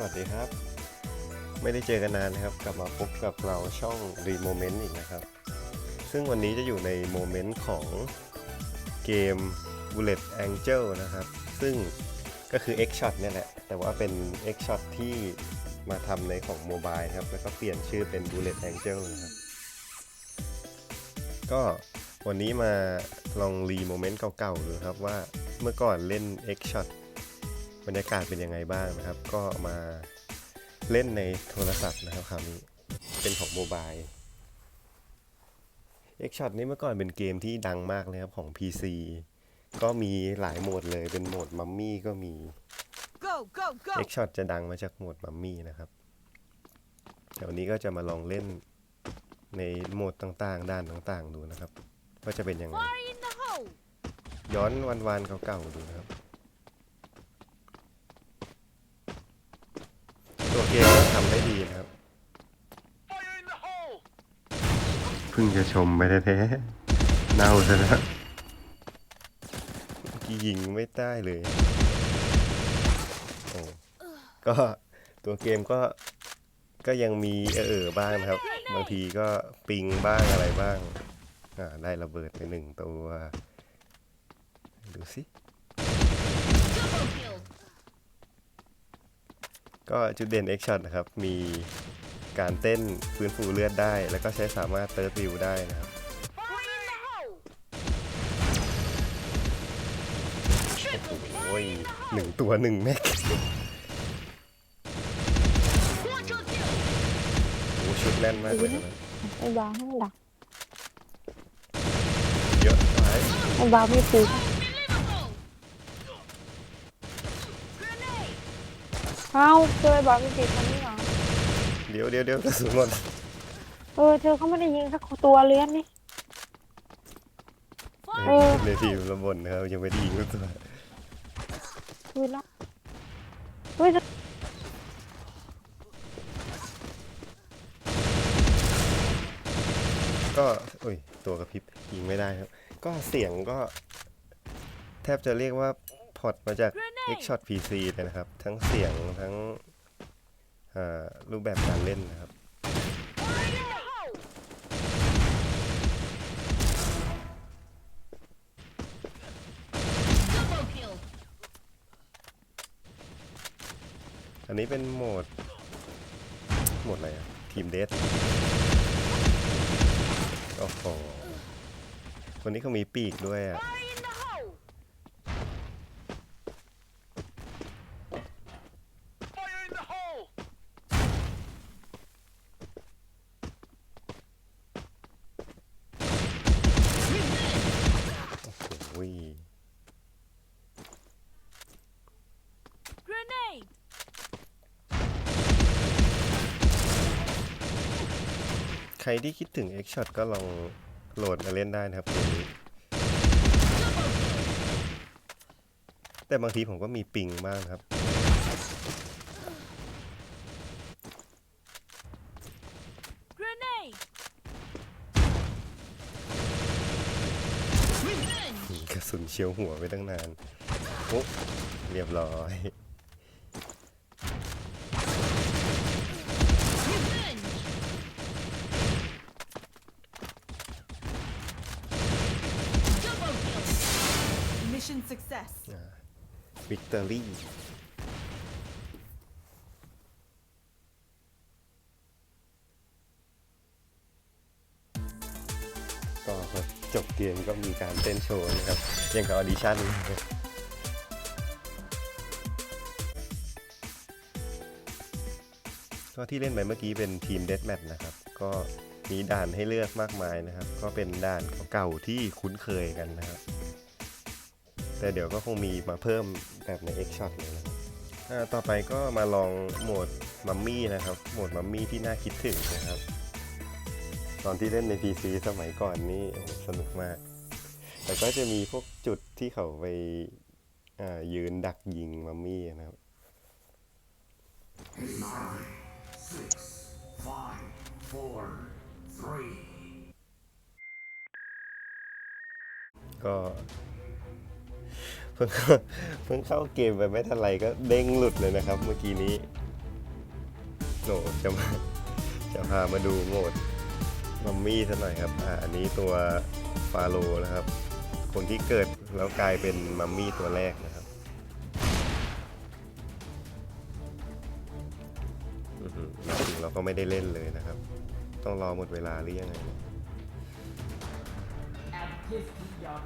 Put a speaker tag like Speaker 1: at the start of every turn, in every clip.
Speaker 1: สวัสดีครับ ไม่ได้เจอกันนานนะครับ กลับมาพบกับเราช่อง r e m o m e n t อีกนะครับ ซึ่งวันนี้จะอยู่ในโมเมนต์ของเกม Bullet Angel นะครับ ซึ่งก็คือ X Shot เนี่ยแหละ แต่ว่าเป็น X Shot ที่มาทำในของโมบายครับ แล้วก็เปลี่ยนชื่อเป็น Bullet Angel นะครับ ก็วันนี้มาลองรีโมเมนต์เก่าๆดูครับว่าเมื่อก่อนเล่น X Shot บรรยากาศเป็นยังไงบ้างนะครับ ก็มาเล่นในโทรศัพท์นะครับคราวนี้เป็นของโมบาย X Shot นี่เมื่อก่อนเป็นเกมที่ดังมากเลยครับของ PC ก็มีหลายโหมดเลยเป็นโหมดมัมมี่ก็มี
Speaker 2: Go, go, go!
Speaker 1: X Shot จะดังมาจากโหมดมัมมี่นะครับเดี๋ยววนนี้ก็จะมาลองเล่นในโหมดต่างๆ ด้านต่างๆดูนะครับว่าจะเป็นยังไง
Speaker 2: Fire in the hole!
Speaker 1: ย้อนวันๆเก่าๆดูนะครับ ตัวเกมก็ทำได้ดีนะครับเพิ่งจะชมไปแท้ๆเน่าซะแล้วเมื่อกี้ยิงไม่ได้เลยโอ้ก็ตัวเกมก็ก็ยังมีเออๆบ้างนะครับ บางทีก็ปิงบ้างอะไรบ้างอ่าได้ระเบิดไปหนึ่งตัว ดูสิ ก็จุดเด่น X Shot นะครับ มีการเต้นฟื้นฟูเลือดได้ แล้วก็ใช้สามารถเติร์ดวิวได้นะครับ
Speaker 2: Fire in the hole! Triple
Speaker 1: โอ้ยหนึ่งตัวหนึ่งแม็ก
Speaker 2: quadra kill!
Speaker 1: โอ้ชุดแน่นมากเลยนะ
Speaker 3: ไอ้บาวให้มันดัก
Speaker 1: เยอะไป
Speaker 3: ไอ้บาวไม่ตี เอ้าเจอไอ้บาวไม่ตีคนนี้เหรอ
Speaker 1: เดี๋ยวเดี๋ยวเดี๋ยวกระสุนหมด
Speaker 3: เออ เธอเขาไม่ได้ยิงสักตัวเลยอันนี่ เออ
Speaker 1: ในทีมระบนนะครับยังไม่ได้ยิงสักตัว
Speaker 3: คืนละเฮ้ย
Speaker 1: ก็โอ้ยตัวกระพริบยิงไม่ได้ครับ ก็เสียงก็ แทบจะเรียกว่า พอร์ตมาจาก X Shot PC เลยนะครับ ทั้งเสียงทั้งอ่ารูปแบบการเล่นนะครับ
Speaker 2: Fire in the hole! Double kill!
Speaker 1: อันนี้เป็นโหมด โหมดอะไรอะทีมเดสโอ้โห คนนี้เขามีปีกด้วยอะ
Speaker 2: Fire in the hole!
Speaker 4: Fire in the hole!
Speaker 1: โอ้ย
Speaker 2: Grenade!
Speaker 1: ใค รที่คิดถึง X Shot ก็ลองโหลดมาเล่นได้นะครับเกมนี้แต่บางทีผมก็มีปิงบ้างครับ
Speaker 2: Grenade! Revenge!
Speaker 1: กระสุนเฉียวหัวไปตั้งนานโอ้เรียบร้อย อรี่ ก็พอจบเกมก็มีการเต้นโชว์นะครับ อย่างกับออดิชั่นเลยก็ที่เล่นไปเมื่อกี้เป็นทีมเด a แมทนะครับ ก็มีด่านให้เลือกมากมายนะครับ ก็เป็นด่านเก่าที่คุ้นเคยกันนะครับ แต่เดี๋ยวก็คงมีมาเพิ่มแบบใน X Shot เลยนะต่อไปก็มาลองโหมดมัมมี่นะครับ โหมดมัมมี่ที่น่าคิดถึงนะครับ ตอนที่เล่นใน PC สมัยก่อนนี่สนุกมาก แต่ก็จะมีพวกจุดที่เขาไปยืนดักยิงมัมมี่นะครับ
Speaker 4: Six, five, four,
Speaker 1: ก็ เพิ่งเข้าเพิ่งเข้าเกมไปไม่ทันไรก็เด้งหลุดเลยนะครับ เมื่อกี้นี้โหจะมาจะพามาดูโหมดมัมมี่ซะหน่อยครับอ่าอันนี้ตัวฟาโร่นะครับ คนที่เกิดแล้วกลายเป็นมัมมี่ตัวแรกนะครับอือหือมาถึงเราก็ไม่ได้เล่นเลยนะครับ ต้องรอหมดเวลาหรือยังไง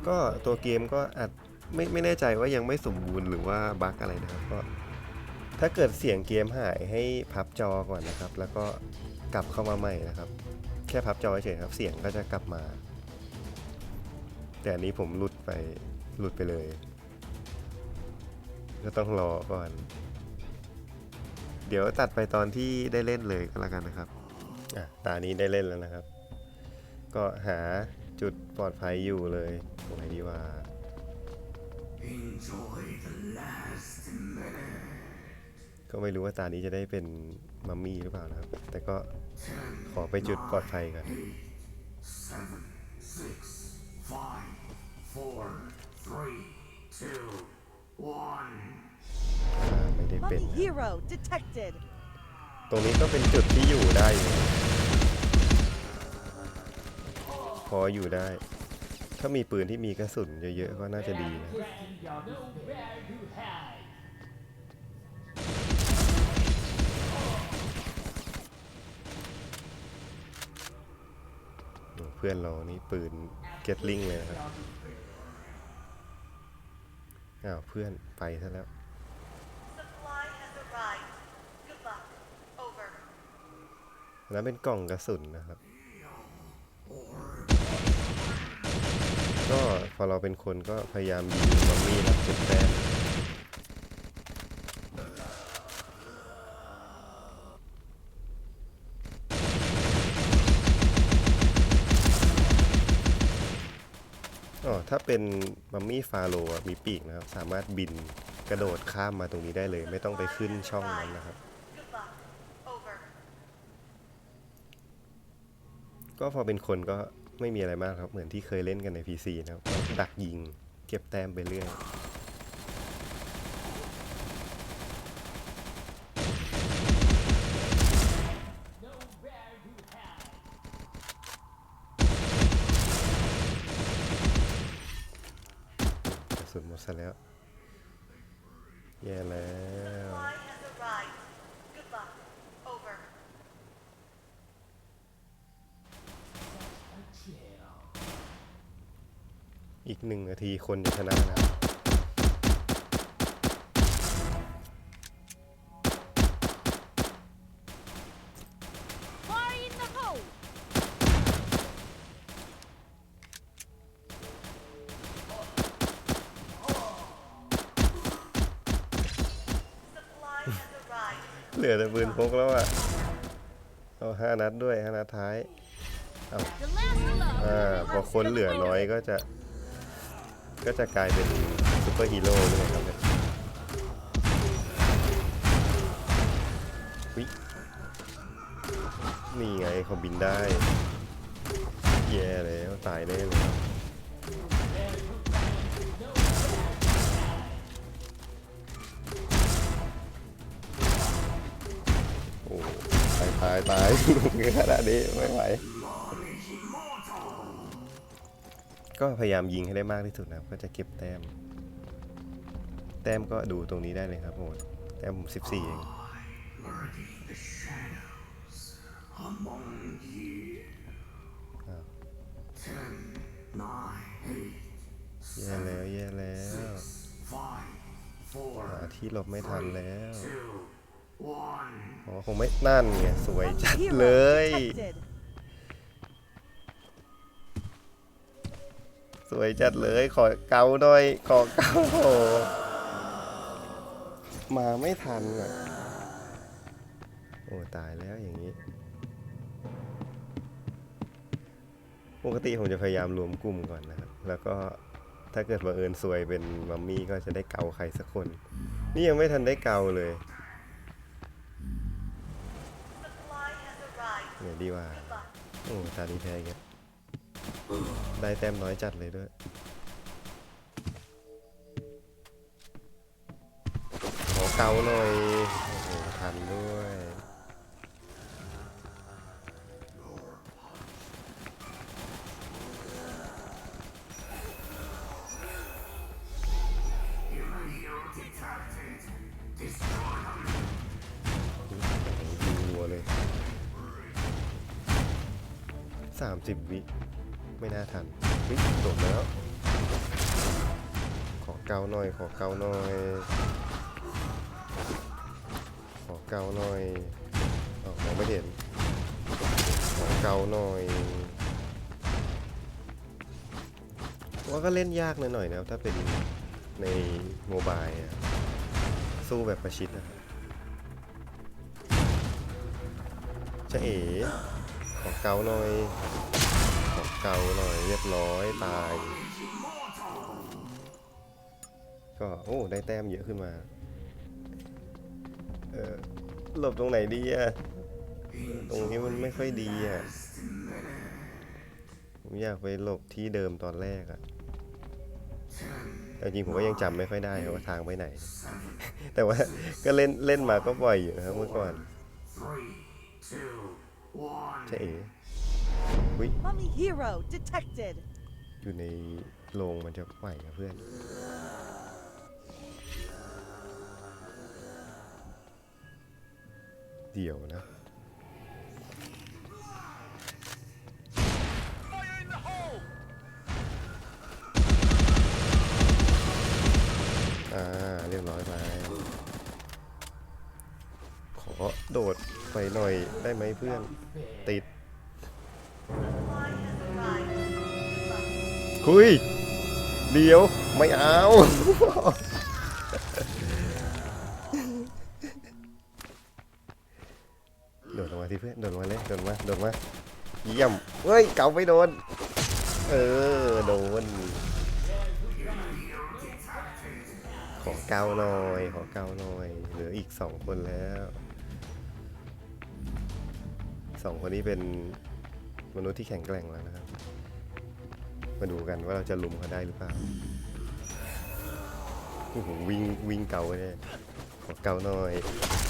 Speaker 1: ก็ตัวเกมก็อาจ ไม่ไม่แน่ใจว่ายังไม่สมบูรณ์หรือว่าบั๊กอะไรนะครับก็ถ้าเกิดเสียงเกมหายให้พับจอก่อนนะครับ แล้วก็กลับเข้ามาใหม่นะครับ แค่พับจอเฉยครับเสียงก็จะกลับมา แต่อันนี้ผมหลุดไปหลุดไปเลย ก็ต้องรอก่อน เดี๋ยวตัดไปตอนที่ได้เล่นเลยก็แล้วกันนะครับอะตานี้ได้เล่นแล้วนะครับ ก็หาจุดปลอดภัยอยู่เลยตรงไหนดีว่า
Speaker 4: Enjoy the last minute.
Speaker 1: ก็ไม่รู้ว่าตานี้จะได้เป็นมัมมี่หรือเปล่านะครับ แต่ก็ขอไปจุดปลอดภัยกัน
Speaker 4: Seven, six, five, four, three, two, one.
Speaker 1: อ่าไม่ได้เป็น
Speaker 5: Mummy
Speaker 1: นะ
Speaker 5: hero detected.
Speaker 1: ตรงนี้ก็เป็นจุดที่อยู่ได้อยู่พออยู่ได้ ถ้ามีปืนที่มีกระสุนเยอะๆก็น่าจะดีนะโอ้เพื่อนเรานี่ปืนเก็ตลิงเลยนะครับ อ้าว เพื่อนไปซะแล้ว
Speaker 6: Supply has arrived. Good luck. Over.
Speaker 1: แล้วเป็นกล่องกระสุนนะครับ ก็พอเราเป็นคนก็พยายามยิงซอมบี้รับจุดแต้มอ๋อถ้าเป็นมัมมี่ฟาโรมีปีกนะครับ สามารถบินกระโดดข้ามมาตรงนี้ได้เลย ไม่ต้องไปขึ้นช่องนั้นนะครับ ก็พอเป็นคนก็ ไม่มีอะไรมากครับ เหมือนที่เคยเล่นกันใน PC นะครับดักยิงเก็บแต้มไปเรื่อยสุนหมดซะแล้ว แย่แล้ว อีกหนึ่งนาทีคนจะชนะนะ
Speaker 2: Fire in the hole!
Speaker 6: Supply has arrived.
Speaker 1: เหลือแต่ปืนพกแล้วอะ เอาห้านัดด้วยห้านัดท้าย
Speaker 2: The last love!
Speaker 1: อ่าพอคนเหลือน้อยก็จะ ก็จะกลายเป็นซูเปอร์ฮีโร่เลยครับเนี่ยวินี่ไงเขาบินได้ แย่แล้วตายแน่เลยโอ้ตายตายตายขนาดนี้ไม่ไหว ก็พยายามยิงให้ได้มากที่สุดนะครับ ก็จะเก็บแต้ม แต้มก็ดูตรงนี้ได้เลยครับโหมแต้มผม14เอง
Speaker 4: Lurking the shadows among you.
Speaker 1: Ah.
Speaker 4: Ten, nine, eight,
Speaker 1: แย่แล้วแย่แล้วหาที่หลบไม่ทันแล้วอ๋อคงไม่นั่นไงสวย
Speaker 5: Mummy
Speaker 1: จัดเลย สวยจัดเลยขอเกาหน่อยขอเกาโอ้โหมาไม่ทันอะโอ้ตายแล้วอย่างนี้ ปกติผมจะพยายามรวมกลุ่มก่อนนะครับ แล้วก็ถ้าเกิดบังเอิญซวยเป็นมัมมี่ก็จะได้เกาใครสักคน นี่ยังไม่ทันได้เกาเลยเดี๋ยวดีว่า โอ้ตาดีแพ้เงี้ย ได้แต้มน้อยจัดเลยด้วย ขอเกาหน่อย โอ้โห ทันด้วย สามสิบวิ ไม่น่าทันวิโดดแล้ว ขอเกาหน่อย ขอเกาหน่อย ขอเกาหน่อยอาวมองไม่เห็น ขอเกาหน่อยว่าก็เล่นยากหน่อยๆนะถ้าเป็นในโมบายอะสู้แบบประชิดนะจะเอ๋ขอเกาหน่อย เกาหน่อยเรียบร้อยตาย ก็โอ้ได้แต้มเยอะขึ้นมา เออหลบตรงไหนดีอะตรงนี้มันไม่ค่อยดีอะผมอยากไปหลบที่เดิมตอนแรกอะแต่จริงผมก็ยังจำไม่ค่อยได้ว่าทางไปไหน แต่ว่าก็เล่นเล่นมาก็บ่อยอยู่นะครับเมื่อก่อน
Speaker 4: Three, two, one.
Speaker 1: ใช่เอ๋ วิ
Speaker 6: Mummy hero detected.
Speaker 1: อยู่ในโรงมันจะไหวกับเพื่อน เดี๋ยวนะ อ่า เรียบร้อยไป ขอโดดไปหน่อยได้ไหมเพื่อน ติด
Speaker 6: luck.
Speaker 1: คุยเดี๋ยวไม่เอา โดดลงมาที่เพื่อน โดดลงมาเลย โดดมา โดดมา เยี่ยม เฮ้ย เก่าไม่โดน เออ โดน ขอเกาหน่อย ขอเกาหน่อย เหลืออีกสองคนแล้ว สองคนนี้เป็นมนุษย์ที่แข็งแกร่งแล้วนะครับ มาดูกันว่าเราจะลุมเขาได้หรือเปล่าโอ้โหวิ่งวิ่งเกาเลยขอเกาหน่อย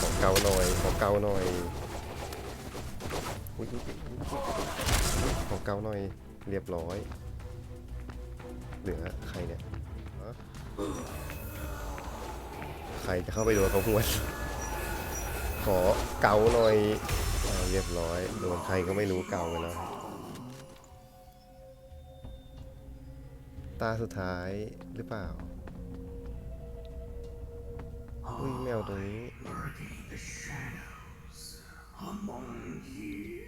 Speaker 1: ขอเกาหน่อยขอเกาหน่อยอุ๊ยขอเกาหน่อยเรียบร้อย เหลือใครเนี่ยใครจะเข้าไปโดนเขาหวดขอเกาหน่อยอ่าเรียบร้อยโดนใครก็ไม่รู้เกาไปแล้ว ตาสุดท้ายหรือเปล่า อุ้ยแมวตรงนี้
Speaker 4: among you.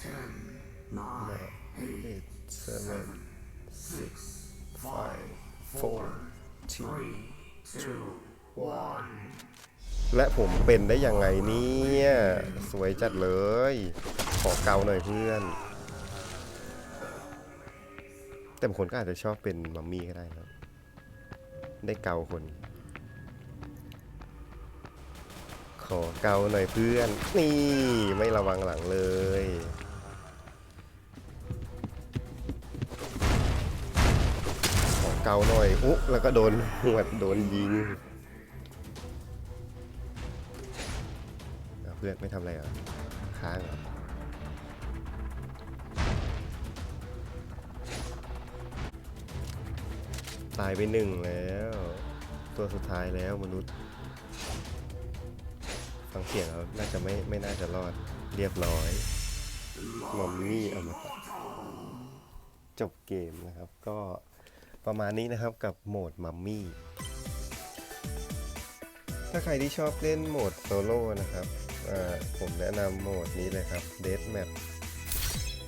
Speaker 4: Ten, nine, eight,
Speaker 1: seven, และผมเป็นได้ยังไงเนี่ย สวยจัดเลย ขอเกาหน่อยเพื่อน แต่บางคนก็อาจจะชอบเป็นมัมมี่ก็ได้นะได้เกาคน ขอเกาหน่อยเพื่อน นี่ไม่ระวังหลังเลยขอเกาหน่อยอุ๊แล้วก็โดนหวดโดนยิงเพื่อนไม่ทำอะไรหรอะค้างเหรอตายไปหนึ่งแล้ว ตัวสุดท้ายแล้วมนุษย์ ฟังเสียงแล้วน่าจะไม่ไม่น่าจะรอดเรียบร้อยมอมมี่อมตะจบเกมนะครับ ก็ประมาณนี้นะครับกับโหมดมัมมี่ถ้าใครที่ชอบเล่นโหมดโซโล่นะครับผมแนะนำโหมดนี้เลยครับ Death Map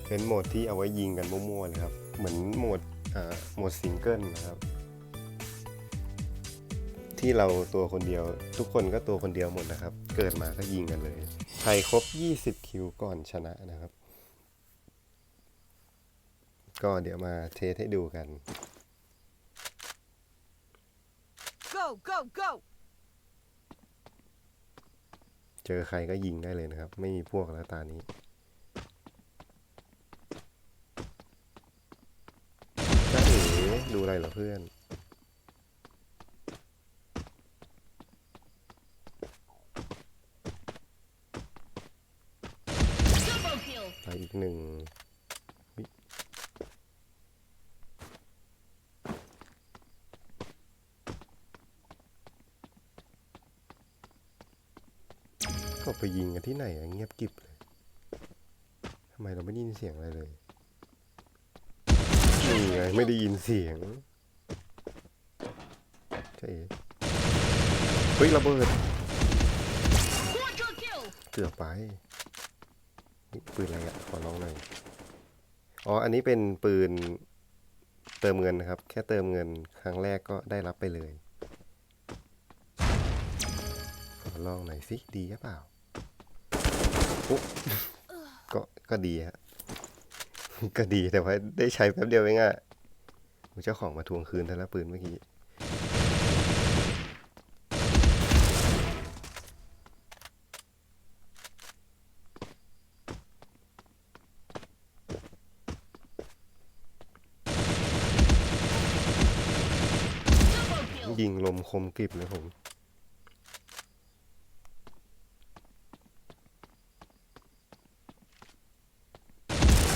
Speaker 1: เป็นโหมดที่เอาไว้ยิงกันมั่วๆเลยครับ เหมือนโหมดโหมดซิงเกิลนะครับ ที่เราตัวคนเดียว ทุกคนก็ตัวคนเดียวหมดนะครับ เกิดมาก็ยิงกันเลยใครครบ 20 คิวก่อนชนะนะครับ ก็เดี๋ยวมาเทสให้ดูกัน
Speaker 6: Go, go, go.
Speaker 1: เจอใครก็ยิงได้เลยนะครับ ไม่มีพวกแล้วตานี้จ้าเอ๋ดูอะไรเหรอเพื่อน
Speaker 2: Double kill.
Speaker 1: ไปอีก หนึ่งวิก็ไปยิงกันที่ไหนอะเงียบกริบเลยทำไมเราไม่ได้ยินเสียงอะไรเลยนี่ไงไม่ได้ยินเสียงใช่เฮ้ยระเบิด
Speaker 2: Quadra kill.
Speaker 1: เกือบไปนี่ ปืนอะไรอะขอลองหน่อย อ๋อ อันนี้เป็นปืนเติมเงินนะครับ แค่เติมเงินครั้งแรกก็ได้รับไปเลย ขอลองหน่อยสิดีหรือเปล่าอุ๊ก็ ก็ดีฮะ ก็ดีแต่ว่าได้ใช้แป๊บเดียวเองอะเจ้าของมาทวงคืนแต่ละปืนเมื่อกี้ ลมคมกริบเลยผม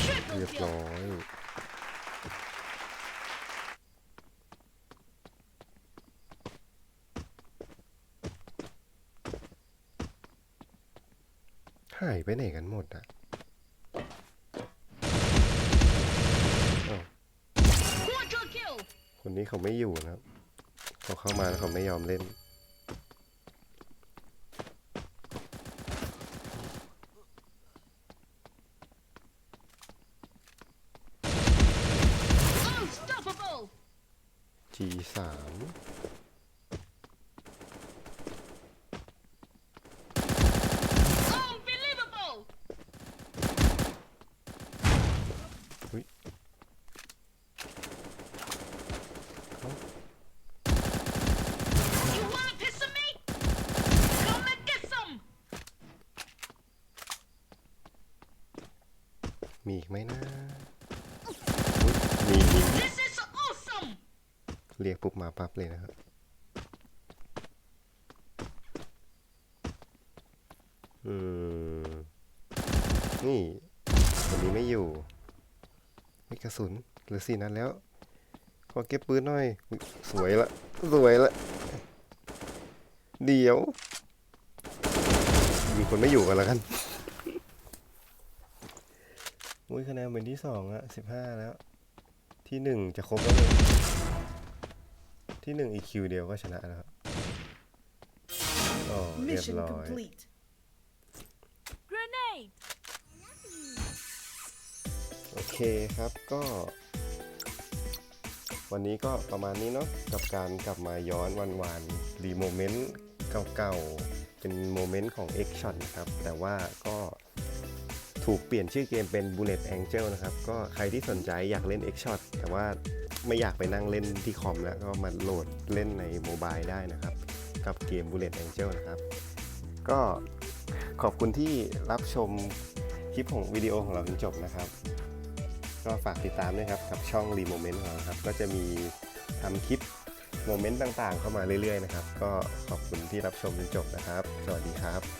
Speaker 2: Triple
Speaker 1: เรียบ
Speaker 2: kill.
Speaker 1: ร้อยหายไปไหนกันหมดอะอ้าว
Speaker 2: Quadra kill.
Speaker 1: คนนี้เขาไม่อยู่นะครับ เขาเข้ามาแล้วเขาไม่ยอมเล่น มีอีกไหมนะอุ๊ยมีมี
Speaker 2: This is awesome.
Speaker 1: เรียกปุ๊บมาปั๊บเลยนะครับอืมนี่วันนี้ไม่อยู่ไม่กระสุนเหลือสี่นัดแล้ว ขอเก็บปืนหน่อยอุ๊ยสวยละ สวยละ เดี๋ยวมีคนไม่อยู่กันแล้วกัน อุ้ยคะแนนเป็นที่สองอะสิบห้าแล้ว ที่หนึ่งจะครบแล้วเลยที่หนึ่งอีกคิวเดียวก็ชนะแล้วครับอ๋อเรียบ
Speaker 6: Mission
Speaker 1: ร้อย
Speaker 6: complete.
Speaker 2: Grenade.
Speaker 1: โอเคครับก็ วันนี้ก็ประมาณนี้เนาะกับการกลับมาย้อนวันวานรีโมเมนต์เก่าๆ เป็นโมเมนต์ของ X Shot นะครับ แต่ว่าก็ ถูกเปลี่ยนชื่อเกมเป็น Bullet Angel นะครับ ก็ใครที่สนใจอยากเล่น X Shot แต่ว่าไม่อยากไปนั่งเล่นที่คอมแล้วก็มาโหลดเล่นในโมบายได้นะครับ กับเกม Bullet Angel นะครับ ก็ขอบคุณที่รับชมคลิปของวิดีโอของเราจนจบนะครับ ก็ฝากติดตามด้วยครับกับช่องรีโมเมนต์ของเราครับ ก็จะมีทำคลิปโมเมนต์ต่างๆ เข้ามาเรื่อยๆนะครับ ก็ขอบคุณที่รับชมจนจบนะครับ สวัสดีครับ